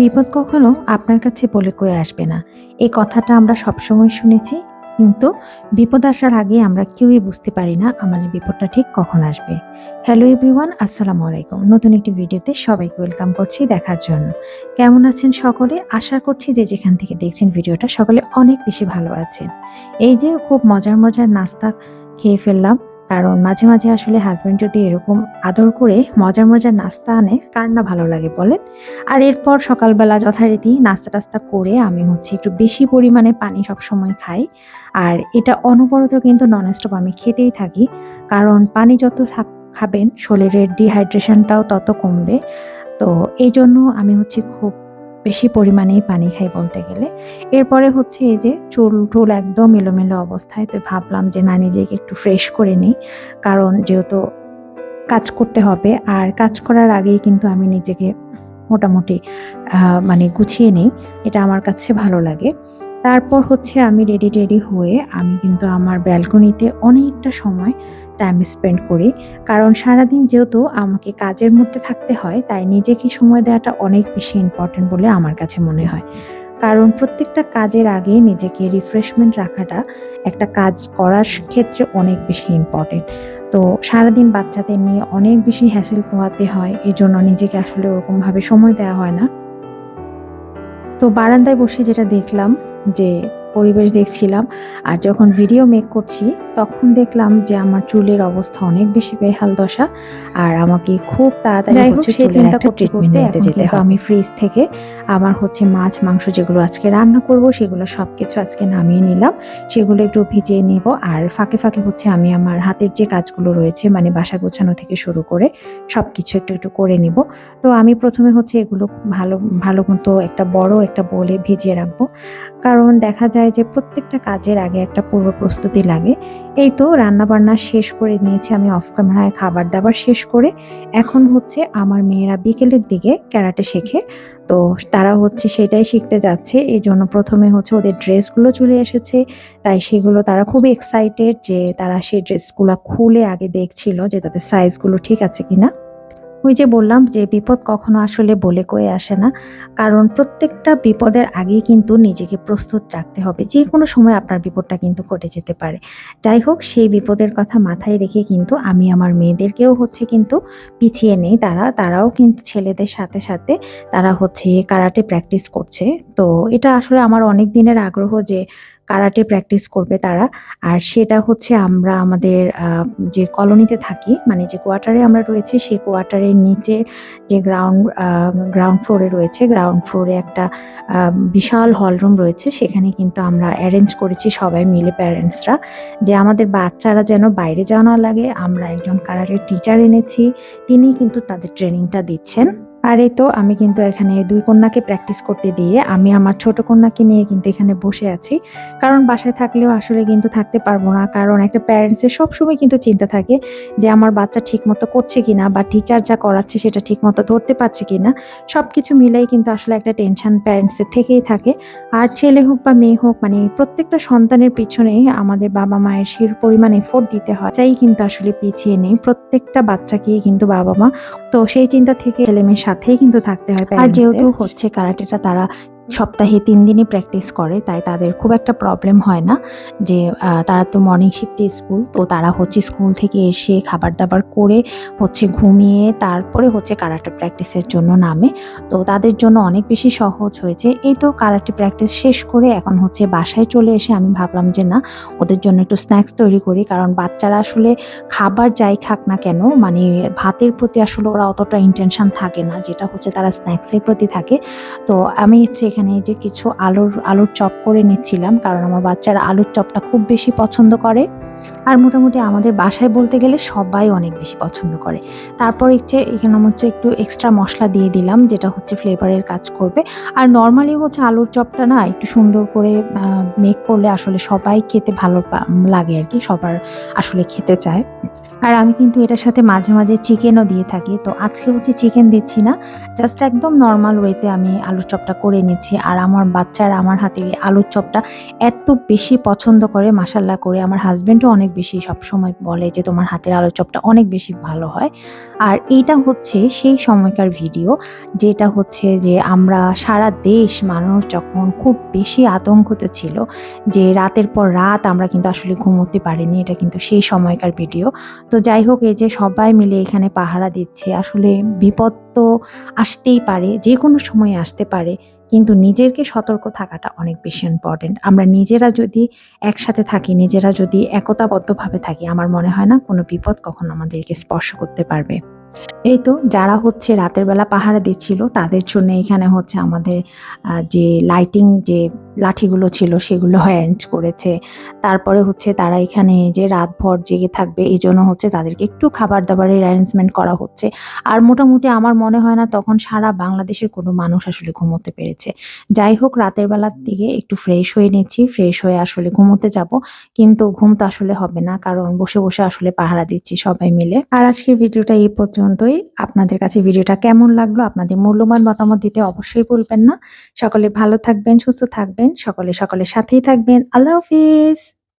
বিপদ কখনো আপনার কাছে বলে কয়ে আসবে না। এই কথাটা আমরা সবসময় শুনেছি, কিন্তু বিপদ আসার আগে আমরা কেউই বুঝতে পারি না আমাদের বিপদটা ঠিক কখন আসবে। হ্যালো এভরিওয়ান আসসালামু আলাইকুম। নতুন একটি ভিডিওতে সবাইকে ওয়েলকাম করছি দেখার জন্য। কেমন আছেন সকলে? আশা করছি যে যেখান থেকে দেখছেন ভিডিওটা সকলে অনেক বেশি ভালো আছেন। এই যে খুব মজার মজার নাস্তা খেয়ে ফেললাম। কারণ মাঝে মাঝে আসলে হাজব্যান্ড যদি এরকম আদর করে মজার মজার নাস্তা আনে, কার না ভালো লাগে বলেন? আর এরপর সকালবেলা যথারীতি নাস্তা টাস্তা করে আমি হচ্ছে একটু বেশি পরিমাণে পানি সব সময় খাই। আর এটা অনবরত কিন্তু ননস্টপ আমি খেতেই থাকি, কারণ পানি যত খাবেন, শরীরের ডিহাইড্রেশনটাও তত কমবে। তো এই জন্য আমি হচ্ছে খুব বেশি পরিমাণেই পানি খাই বলতে গেলে। এরপরে হচ্ছে এই যে চুল, টুল একদম এলোমেলো অবস্থায়। তো ভাবলাম যে না, নিজেকে একটু ফ্রেশ করে নিই। কারণ যেহেতু কাজ করতে হবে, আর কাজ করার আগেই কিন্তু আমি নিজেকে মোটামুটি মানে গুছিয়ে নিই। এটা আমার কাছে ভালো লাগে। তারপর হচ্ছে আমি রেডি টেডি হয়ে আমি কিন্তু আমার ব্যালকনিতে অনেকটা সময় টাইম স্পেন্ড করি। কারণ সারাদিন যেহেতু আমাকে কাজের মধ্যে থাকতে হয়, তাই নিজেকে সময় দেওয়াটা অনেক বেশি ইম্পর্টেন্ট বলে আমার কাছে মনে হয়। কারণ প্রত্যেকটা কাজের আগে নিজেকে রিফ্রেশমেন্ট রাখাটা একটা কাজ করার ক্ষেত্রে অনেক বেশি ইম্পর্টেন্ট তো সারাদিন বাচ্চাদের নিয়ে অনেক বেশি হ্যাসেল পোহাতে হয় এই জন্য নিজেকে আসলে ওরকমভাবে সময় দেওয়া হয় না। তো বারান্দায় বসে যেটা দেখলাম যে পরিবেশ দেখছিলাম আর যখন ভিডিও মেক করছি তখন দেখলাম যে আমার চুলের অবস্থা অনেক বেশি বেহাল দশা আর আমাকে খুব তাড়াতাড়ি হচ্ছে চুলের একটা ট্রিটমেন্ট নিতে যেতে হয় আমি ফ্রিজ থেকে আমার হচ্ছে মাছ মাংস যেগুলো আজকে রান্না করব সেগুলো সব কিছু আজকে নামিয়ে নিলাম। সেগুলো একটু ভিজিয়ে নেব আর ফাঁকে ফাঁকে হচ্ছে আমি আমার হাতের যে কাজগুলো রয়েছে মানে বাসা গোছানো থেকে শুরু করে সব কিছু একটু একটু করে নিব। তো আমি প্রথমে হচ্ছে এগুলো ভালো ভালো মতো একটা বড় একটা বলে ভিজিয়ে রাখব। কারণ দেখা যায় যে প্রত্যেকটা কাজের আগে একটা পূর্ব প্রস্তুতি লাগে। এই তো রান্না বান্না শেষ করে নিয়েছি আমি অফ ক্যামেরায় খাবার দাবার শেষ করে। এখন হচ্ছে আমার মেয়েরা বিকেলের দিকে ক্যারাটে শেখে। তো তারা হচ্ছে সেটাই শিখতে যাচ্ছে। এই জন্য প্রথমে হচ্ছে ওদের ড্রেসগুলো চলে এসেছে। তাই সেগুলো তারা খুব এক্সাইটেড যে তারা সেই ড্রেসগুলো খুলে আগে দেখছিল যে তাদের সাইজগুলো ঠিক আছে কিনা। ওই যে বললাম যে বিপদ কখনো আসলে বলে কয়ে আসে না। কারণ প্রত্যেকটা বিপদের আগেই কিন্তু নিজেকে প্রস্তুত রাখতে হবে। যে কোনো সময় আপনার বিপদটা কিন্তু ঘটে যেতে পারে। যাই হোক, সেই বিপদের কথা মাথায় রেখে কিন্তু আমি আমার মেয়েদেরকেও হচ্ছে কিন্তু পিছিয়ে নেই। তারা, তারাও কিন্তু ছেলেদের সাথে সাথে তারা হচ্ছে কারাটে প্র্যাকটিস করছে। তো এটা আসলে আমার অনেক দিনের আগ্রহ যে কারাটে প্র্যাকটিস করবে তারা। আর সেটা হচ্ছে আমরা আমাদের যে কলোনিতে থাকি মানে যে কোয়ার্টারে আমরা রয়েছে, সেই কোয়ার্টারের নিচে যে গ্রাউন্ড গ্রাউন্ড ফ্লোরে রয়েছে, গ্রাউন্ড ফ্লোরে একটা বিশাল হল রুম রয়েছে। সেখানে কিন্তু আমরা অ্যারেঞ্জ করেছি সবাই মিলে প্যারেন্টসরা, যে আমাদের বাচ্চারা যেন বাইরে যাওয়া না লাগে। আমরা একজন কারাটের টিচার এনেছি তিনি কিন্তু তাদের ট্রেনিংটা দিচ্ছেন। আর এই তো আমি কিন্তু এখানে দুই কন্যাকে প্র্যাকটিস করতে দিয়ে আমি আমার ছোট কন্যাকে নিয়ে কিন্তু এখানে বসে আছি। কারণ বাসায় থাকলেও আসলে কিন্তু থাকতে পারব না। কারণ একটা প্যারেন্টসের সবসময় কিন্তু চিন্তা থাকে যে আমার বাচ্চা ঠিক মতো করছে কিনা বা টিচার যা করাচ্ছে সেটা ঠিক মতো ধরতে পারছে কিনা। সব কিছু মিলেই কিন্তু আসলে একটা টেনশন প্যারেন্টসের থেকেই থাকে। আর ছেলে হোক বা মেয়ে হোক মানে প্রত্যেকটা সন্তানের পিছনে আমাদের বাবা মায়ের সেই পরিমাণ এফোর্ট দিতে হয়। চাই কিন্তু আসলে পিছিয়ে নেই। প্রত্যেকটা বাচ্চাকেই কিন্তু বাবা মা, তো সেই চিন্তা থেকে ছেলে মেয়ের সাথেই কিন্তু থাকতে হয় আর যেহেতু হচ্ছে কারাটেটা তারা সপ্তাহে তিন দিনই প্র্যাকটিস করে, তাই তাদের খুব একটা প্রবলেম হয় না যে তারা তো মর্নিং শিফটে স্কুল তো তারা হচ্ছে স্কুল থেকে এসে খাবার দাবার করে হচ্ছে ঘুমিয়ে তারপরে হচ্ছে কারাটে প্র্যাকটিসের জন্য নামে। তো তাদের জন্য অনেক বেশি সহজ হয়েছে। এই তো কারাটে প্র্যাকটিস শেষ করে এখন হচ্ছে বাসায় চলে এসে আমি ভাবলাম যে, না, ওদের জন্য একটু স্ন্যাক্স তৈরি করি। কারণ বাচ্চারা আসলে খাবার যাই খাক না কেন মানে ভাতের প্রতি আসলে ওরা অতটা ইন্টেনশন থাকে না, যেটা হচ্ছে তারা স্ন্যাক্সের প্রতি থাকে। তো আমি হচ্ছে এখানে যে কিছু আলুর আলুর চপ করে নিচ্ছিলাম, কারণ আমার বাচ্চারা আলুর চপটা খুব বেশি পছন্দ করে। আর মোটামুটি আমাদের বাসায় বলতে গেলে সবাই অনেক বেশি পছন্দ করে। তারপর হচ্ছে এখানে হচ্ছে একটু এক্সট্রা মশলা দিয়ে দিলাম, যেটা হচ্ছে ফ্লেভারের কাজ করবে। আর নর্মালি হচ্ছে আলুর চপটা না একটু সুন্দর করে মেক করলে আসলে সবাই খেতে ভালো লাগে আর কি, সবার আসলে খেতে চায়। আর আমি কিন্তু এটার সাথে মাঝে মাঝে চিকেনও দিয়ে থাকি, তো আজকে হচ্ছে চিকেন দিচ্ছি না জাস্ট একদম নর্মাল ওয়েতে আমি আলুর চপটা করে নিচ্ছি। দিচ্ছি আর আমার বাচ্চারা আমার হাতের আলুর চপটা এত বেশি পছন্দ করে মাসাল্লাহ করে। আমার হাজব্যান্ডও অনেক বেশি সবসময় বলে যে, তোমার হাতের আলুর চপটা অনেক বেশি ভালো হয়। আর এইটা হচ্ছে সেই সময়কার ভিডিও, যেটা হচ্ছে যে, আমরা সারা দেশ মানুষ যখন খুব বেশি আতঙ্কিত ছিল যে, রাতের পর রাত আমরা কিন্তু আসলে ঘুমোতে পারিনি, এটা কিন্তু সেই সময়কার ভিডিও। তো যাই হোক, এই যে সবাই মিলে এখানে পাহারা দিচ্ছে, আসলে বিপদ তো আসতেই পারে যে কোনো সময় আসতে পারে। কিন্তু নিজেরকে সতর্ক থাকাটা অনেক বেশি ইম্পর্টেন্ট আমরা নিজেরা যদি একসাথে থাকি, নিজেরা যদি একতাবদ্ধভাবে থাকি, আমার মনে হয় না কোনো বিপদ কখনো আমাদেরকে স্পর্শ করতে পারবে। এই তো যারা হচ্ছে রাতের বেলা পাহারা দিচ্ছিল, তাদের জন্য এখানে হচ্ছে আমাদের যে লাইটিং যে লাঠিগুলো ছিল সেগুলো অ্যারেঞ্জ করেছে। তারপরে হচ্ছে তারা এখানে যে রাতভর জেগে থাকবে, এই জন্য হচ্ছে তাদেরকে একটু খাবার দাবারের অ্যারেঞ্জমেন্ট করা হচ্ছে। আর মোটামুটি আমার মনে হয় না, তখন সারা বাংলাদেশের কোনো মানুষ আসলে ঘুমোতে পেরেছে। যাই হোক, রাতের বেলার দিকে একটু ফ্রেশ হয়ে নিচ্ছি ফ্রেশ হয়ে আসলে ঘুমোতে যাব, কিন্তু ঘুম তো আসলে হবে না, কারণ বসে বসে আসলে পাহারা দিচ্ছি সবাই মিলে। আর আজকের ভিডিওটা এই পর্যন্তই। আপনাদের কাছে ভিডিওটা কেমন লাগল, আপনাদের মূল্যবান মতামত দিতে অবশ্যই ভুলবেন না। সকলে ভালো থাকবেন, সুস্থ থাকবেন, সকলে সকলের সাথেই থাকবেন। আল্লাহ হাফিজ।